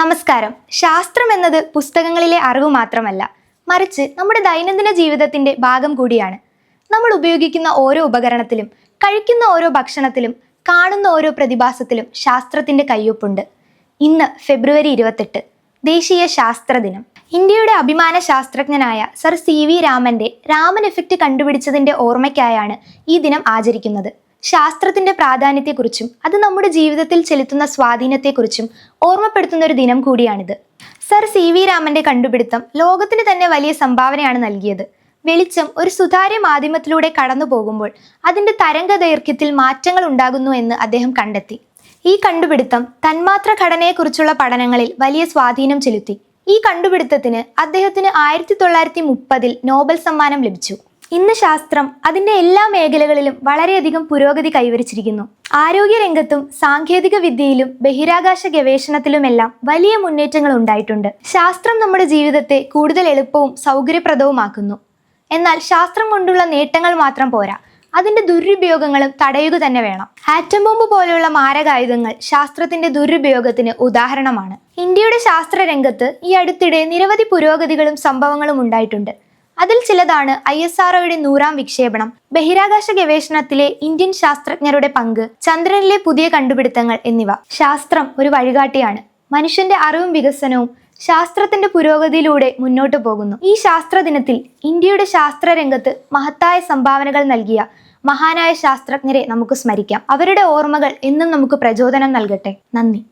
നമസ്കാരം. ശാസ്ത്രം എന്നത് പുസ്തകങ്ങളിലെ അറിവ് മാത്രമല്ല മറിച്ച് നമ്മുടെ ദൈനംദിന ജീവിതത്തിന്റെ ഭാഗം കൂടിയാണ്. നമ്മൾ ഉപയോഗിക്കുന്ന ഓരോ ഉപകരണത്തിലും കഴിക്കുന്ന ഓരോ ഭക്ഷണത്തിലും കാണുന്ന ഓരോ പ്രതിഭാസത്തിലും ശാസ്ത്രത്തിന്റെ കയ്യൊപ്പുണ്ട്. ഇന്ന് ഫെബ്രുവരി ഇരുപത്തെട്ട് ദേശീയ ശാസ്ത്ര ദിനം. ഇന്ത്യയുടെ അഭിമാന ശാസ്ത്രജ്ഞനായ സർ സി വി രാമന്റെ രാമൻ എഫക്റ്റ് കണ്ടുപിടിച്ചതിന്റെ ഓർമ്മയ്ക്കായാണ് ഈ ദിനം ആചരിക്കുന്നത്. ശാസ്ത്രത്തിന്റെ പ്രാധാന്യത്തെക്കുറിച്ചും അത് നമ്മുടെ ജീവിതത്തിൽ ചെലുത്തുന്ന സ്വാധീനത്തെക്കുറിച്ചും ഓർമ്മപ്പെടുത്തുന്ന ഒരു ദിനം കൂടിയാണിത്. സർ സി വി രാമന്റെ കണ്ടുപിടുത്തം ലോകത്തിന് തന്നെ വലിയ സംഭാവനയാണ് നൽകിയത്. വെളിച്ചം ഒരു സുതാര്യ മാധ്യമത്തിലൂടെ കടന്നു പോകുമ്പോൾ അതിന്റെ തരംഗ ദൈർഘ്യത്തിൽ മാറ്റങ്ങൾ ഉണ്ടാകുന്നു എന്ന് അദ്ദേഹം കണ്ടെത്തി. ഈ കണ്ടുപിടുത്തം തന്മാത്ര ഘടനയെക്കുറിച്ചുള്ള പഠനങ്ങളിൽ വലിയ സ്വാധീനം ചെലുത്തി. ഈ കണ്ടുപിടുത്തത്തിന് അദ്ദേഹത്തിന് ആയിരത്തി തൊള്ളായിരത്തി മുപ്പതിൽ നോബൽ സമ്മാനം ലഭിച്ചു. ഇന്ന് ശാസ്ത്രം അതിന്റെ എല്ലാ മേഖലകളിലും വളരെയധികം പുരോഗതി കൈവരിച്ചിരിക്കുന്നു. ആരോഗ്യരംഗത്തും സാങ്കേതിക വിദ്യയിലും ബഹിരാകാശ ഗവേഷണത്തിലുമെല്ലാം വലിയ മുന്നേറ്റങ്ങൾ ഉണ്ടായിട്ടുണ്ട്. ശാസ്ത്രം നമ്മുടെ ജീവിതത്തെ കൂടുതൽ എളുപ്പവും സൗകര്യപ്രദവുമാക്കുന്നു. എന്നാൽ ശാസ്ത്രം കൊണ്ടുള്ള നേട്ടങ്ങൾ മാത്രം പോരാ. അതിന്റെ ദുരുപയോഗങ്ങളും തടയുക തന്നെ വേണം. ആറ്റം ബോംബ് പോലെയുള്ള മാരകായുധങ്ങൾ ശാസ്ത്രത്തിന്റെ ദുരുപയോഗത്തിന് ഉദാഹരണമാണ്. ഇന്ത്യയുടെ ശാസ്ത്ര രംഗത്ത് ഈ അടുത്തിടെ നിരവധി പുരോഗതികളും സംഭവങ്ങളും ഉണ്ടായിട്ടുണ്ട്. അതിൽ ചിലതാണ് ഐ എസ് ആർഒയുടെ നൂറാം വിക്ഷേപണം. ബഹിരാകാശ ഗവേഷണത്തിലെ ഇന്ത്യൻ ശാസ്ത്രജ്ഞരുടെ പങ്ക് ചന്ദ്രനിലെ പുതിയ കണ്ടുപിടുത്തങ്ങൾ എന്നിവ. ശാസ്ത്രം ഒരു വഴികാട്ടിയാണ്. മനുഷ്യന്റെ അറിവും വികസനവും ശാസ്ത്രത്തിന്റെ പുരോഗതിയിലൂടെ മുന്നോട്ടു പോകുന്നു. ഈ ശാസ്ത്ര ദിനത്തിൽ ഇന്ത്യയുടെ ശാസ്ത്ര രംഗത്ത് മഹത്തായ സംഭാവനകൾ നൽകിയ മഹാനായ ശാസ്ത്രജ്ഞരെ നമുക്ക് സ്മരിക്കാം. അവരുടെ ഓർമ്മകൾ എന്നും നമുക്ക് പ്രചോദനം നൽകട്ടെ. നന്ദി.